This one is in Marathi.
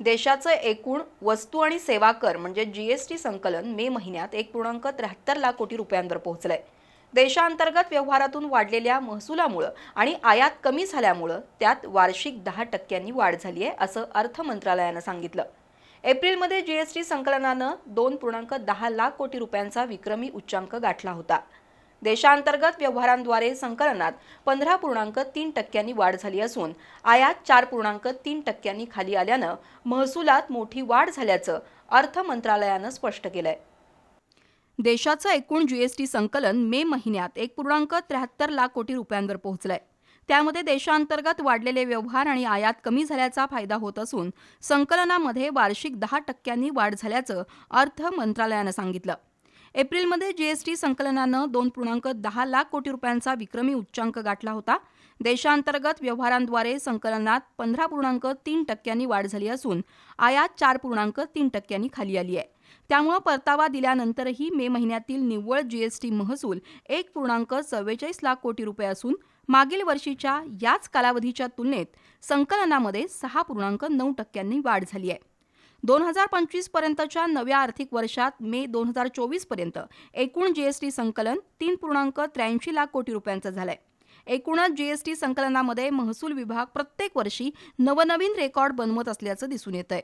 देशाचं एकूण वस्तू आणि सेवा कर म्हणजे जीएसटी संकलन मे महिन्यात एक पूर्णांक त्र्याहत्तर लाख कोटी रुपयांवर पोहोचलंय. देशांतर्गत व्यवहारातून वाढलेल्या महसुलामुळं आणि आयात कमी झाल्यामुळं त्यात वार्षिक दहा टक्क्यांनी वाढ झाली आहे असं अर्थ मंत्रालयानं सांगितलं. एप्रिलमध्ये जीएसटी संकलनानं दोन पूर्णांक दहा लाख कोटी रुपयांचा विक्रमी उच्चांक गाठला होता. देशांतर्गत व्यवहारांद्वारे संकलनात पंधरा पूर्णांक तीन टक्क्यांनी वाढ झाली असून आयात चार पूर्णांक तीन टक्क्यांनी खाली आल्यानं महसुलात मोठी वाढ झाल्याचं अर्थ मंत्रालयानं स्पष्ट केलंय. देशाचं एकूण जीएसटी संकलन मे महिन्यात एक पूर्णांक त्र्याहत्तर लाख कोटी रुपयांवर पोहोचलंय. त्यामध्ये देशांतर्गत वाढलेले व्यवहार आणि आयात कमी झाल्याचा फायदा होत असून संकलनामध्ये वार्षिक दहा टक्क्यांनी वाढ झाल्याचं अर्थ मंत्रालयानं सांगितलं. एप्रिलमध्ये जीएसटी संकलनानं दोन पूर्णांक दहा लाख कोटी रुपयांचा विक्रमी उच्चांक गाठला होता. देशांतर्गत व्यवहारांद्वारे संकलनात पंधरा पूर्णांक तीन टक्क्यांनी वाढ झाली असून आयात चार पूर्णांक तीन टक्क्यांनी खाली आली आहे. त्यामुळे परतावा दिल्यानंतरही मे महिन्यातील निव्वळ जीएसटी महसूल एक पूर्णांक चव्वेचाळीस लाख कोटी रुपये असून मागील वर्षीच्या याच कालावधीच्या तुलनेत संकलनामध्ये सहा पूर्णांक नऊ टक्क्यांनी वाढ झाली आहे. दोन हजार पंचवीस पर्यंतच्या नव्या आर्थिक वर्षात मे दोन हजार चोवीसपर्यंत एकूण जीएसटी संकलन तीन पूर्णांक त्र्याऐंशी लाख कोटी रुपयांचं झालंय. एकूणच जीएसटी संकलनामध्ये महसूल विभाग प्रत्येक वर्षी नवनवीन रेकॉर्ड बनवत असल्याचं दिसून येत आहे